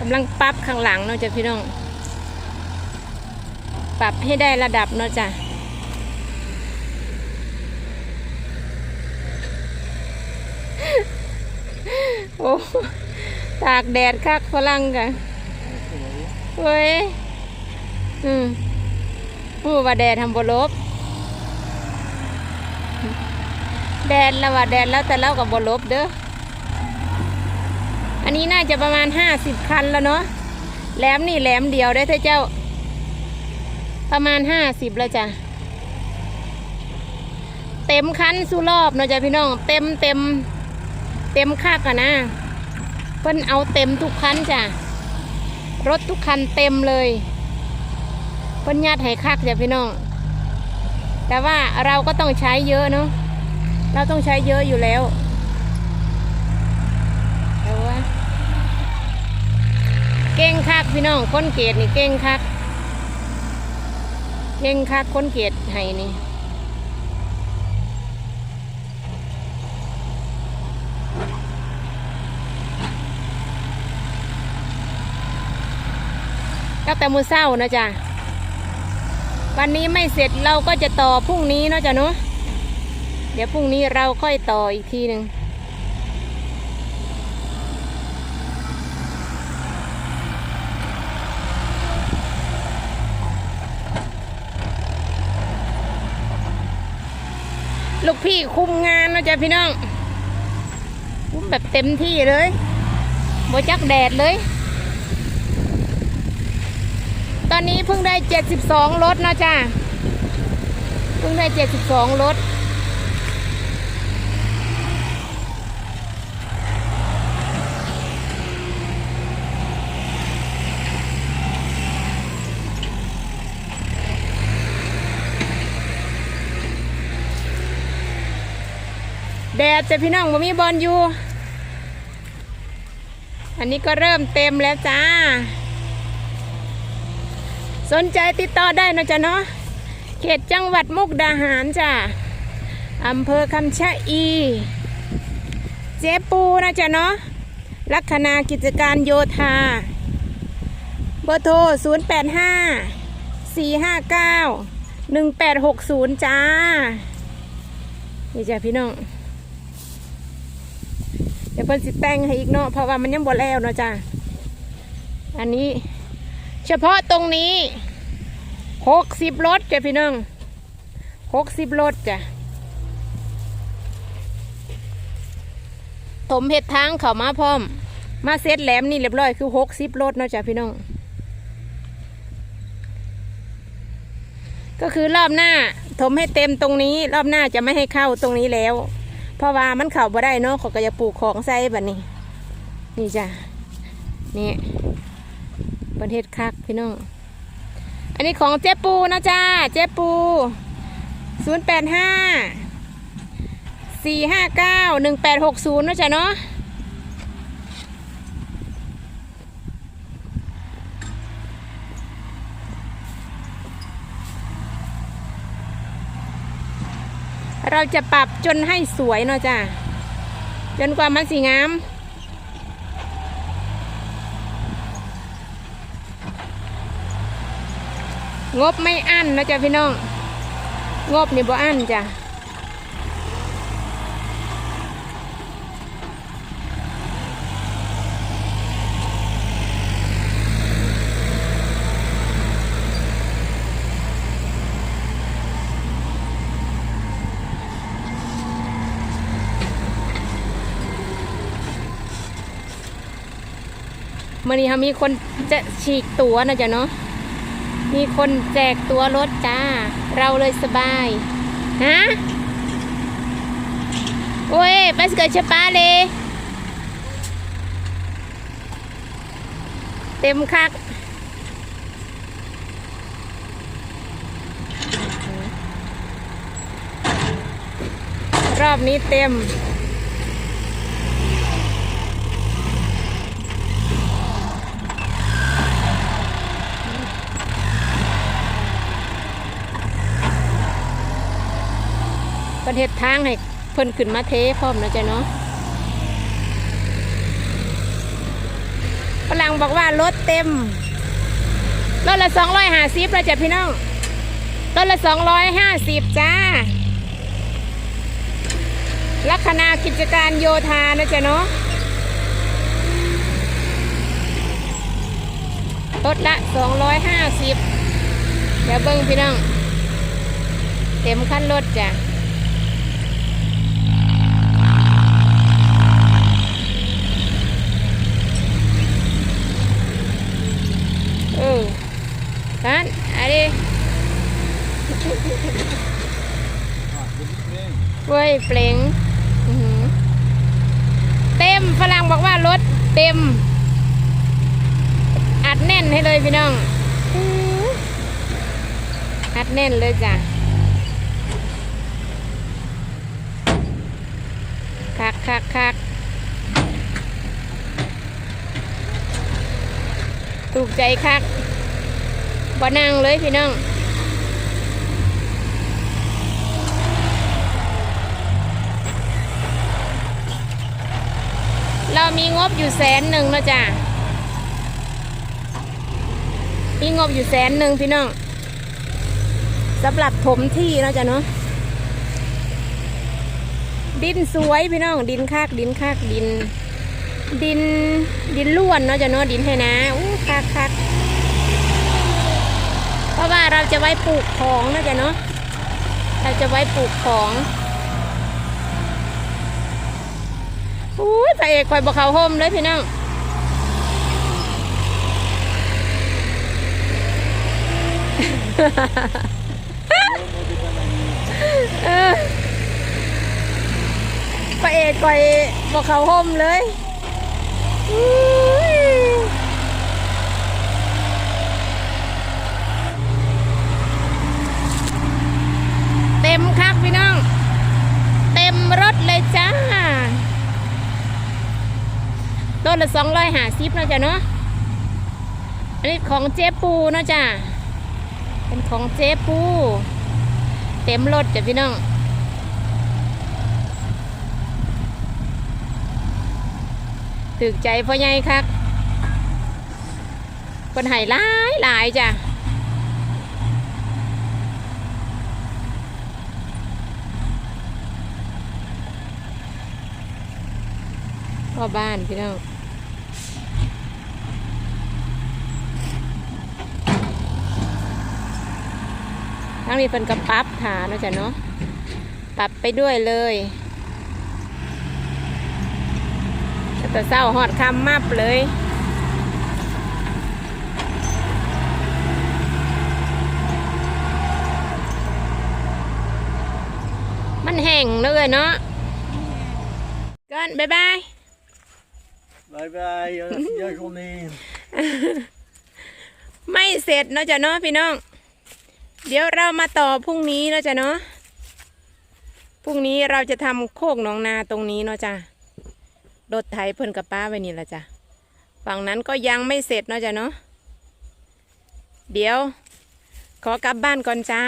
กำลังปรับข้างหลังเนาะจ้ะพี่น้อง ปรับให้ได้ระดับเนาะจ้ะโอ้ตากแดดคักฝรั่งกะเว้ย อืมพูดว่าแดดทำบลบ แดดแล้วว่าแดดแล้วแต่เรากับบลบเด้อ อันนี้น่าจะประมาณห้าสิบคันแล้วเนาะแหลมนี่แหลมเดียวได้เธอเจ้า ประมาณห้าสิบแล้วจ้ะเต็มคันสู้รอบเนาะจ้ะพี่น้องเต็มเต็ม เต็มคักอะนะเพิ่นเอาเต็มทุกคันจ้ะรถทุกคันเต็มเลยเพิ่นยัดให้คักจ้ะพี่น้องแต่ว่าเราก็ต้องใช้เยอะเนาะเราต้องใช้เยอะอยู่แล้วแต่ว่า เก่งคักพี่น้องคนเกตนี่เก่งคักเก่งคักคนเกตให้นี่ตั้งแต่มือเศร้านะจ๊ะวันนี้ไม่เสร็จเราก็จะต่อพรุ่งนี้เนาะจ๊ะเนาะเดี๋ยวพรุ่งนี้เราค่อยต่ออีกทีหนึ่ง ลูกพี่คุมงานนะจ๊ะพี่น้อง คุมแบบเต็มที่เลยบ่จักแดดเลย ตอนนี้เพิ่งได้ 72รถนะจ๊ะเพิ่งได้ 72รถ แดดจะพี่น้องบ่มีบอลอยู่ อันนี้ก็เริ่มเต็มแล้วจ้า สนใจติดต่อได้นะจ๊ะเนาะ เขตจังหวัดมุกดาหารจ้ะอำเภอคำชะอี เจ๊ปูนะจ๊ะเนาะ ลัคนากิจการโยธา เบอร์โทร 0 8 5 4 5 9 1 8 6 0 จ้า นี่จ้ะพี่น้อง ดี๋ยวเพิ่นสิแต่งให้อีกเนาะเพราะว่ามันยังบ่แล้วเนาะจ้ะอันนี้ เฉพาะตรงนี้หกสิบรถจ้ะพี่น้องหกสิบรถจ้ะถมเห็ดทางเขามาพร้อม มาเซตแหลมนี่เรียบร้อยคือหกสิบรถเนาะจ้ะพี่น้องก็คือรอบหน้าถมให้เต็มตรงนี้ รอบหน้าจะไม่ให้เข้าตรงนี้แล้ว เพราะว่ามันเข้าบ่ได้เนาะเขาก็จะปลูกของใส่แบบนี้ นี่จ้ะนี่ประเทศคักพี่น้องอันนี้ของเจ๊ปูนะจ้าเจ๊ปู0 8 5 4 5 9 1 8 6 0นะจ้ะเนาะ เราจะปรับจนให้สวยเนาะจ้าจนกว่ามันสีงามงบไม่อั้นนะจ๊ะพี่น้อง งบนี่บ่อั้นจ้ะ มื่อนี้เขามีคนจะฉีกตั๋วนะจ๊ะเนาะมีคนแจกตัวรถจ้า เราเลยสบายฮะโอ้ยไปสเกิดชะปาเลยเต็มคักรอบนี้เต็ม ประเทศทางให้เพิ่นขึ้นมาเทพร้อมนะจ๊ะเนาะฝรั่งบอกว่ารถเต็มรถละสองร้อยห้าสิบแล้วจ้ะพี่น้องรถละสองร้อยห้าสิบจ้าลัคนากิจการโยธานะจ๊ะเนาะรถละสองร้อยห้าสิบเดี๋ยวเบิ้งพี่น้อง เต็มขั้นรถจ้ะ เออ กันอะไรเว้ยเปล่งเต็มฝรั่งบอกว่ารถเต็ม อัดแน่นให้เลยพี่น้อง อัดแน่นเลยจ้ะคักคักคักถูกใจคัก บ่นั่งเลยพี่น้องเรามีงบอยู่แสนหนึ่งนะจ๊ะมีงบอยู่แสนหนึ่งพี่น้องสำหรับถมที่นะจ๊ะเนาะดินสวยพี่น้อง ดินคากดินคากดิน ดินดินล้วนเนาะจ๊ะเนาะดินให้นะอู้คักคัก ราะว่าเราจะไว้ปลูกของนะจ๊ะเนาะเราจะไว้ปลูกของอู้ยพระเอกคอยบอกเขาห่มเลยพี่น้องเออพระเอกคอยบอกเขาห่มเลยอุ้ยเต็มคักพี่น้อง เต็มรถเลยจ้าต้น ละสองร้อยหาสิบนะจ๊ะเนาะอันนี้ของเจ๊ปูเนาะจ้ะเป็นของเจ๊ปู เต็มรถจ้ะพี่น้องถึกใจพ่อใหญ่คักคนไห้หลายหลายจ้ะพ่อบ้านพี่น้อง ทั้งนี้เป็นกระปรับฐานเนาะจ้ะเนาะปรับไปด้วยเลยแต่เศร้าหอดคำมับเลยมันแห้งเลยเนาะก่อนบ๊ายบาย Bye bye, jag, jag går ner. ไม่เสร็จเนาะจ้ะเนาะพี่น้อง เดี๋ยวเรามาต่อพรุ่งนี้นะจ้ะเนาะพรุ่งนี้เราจะทำโคกหนองนาตรงนี้เนาะจ้ะรถไถเพิ่นกับป้าไว้นี่ละจ้ะฝั่งนั้นก็ยังไม่เสร็จเนาะจ้ะเนาะเดี๋ยว ขอกลับบ้านก่อนจ้า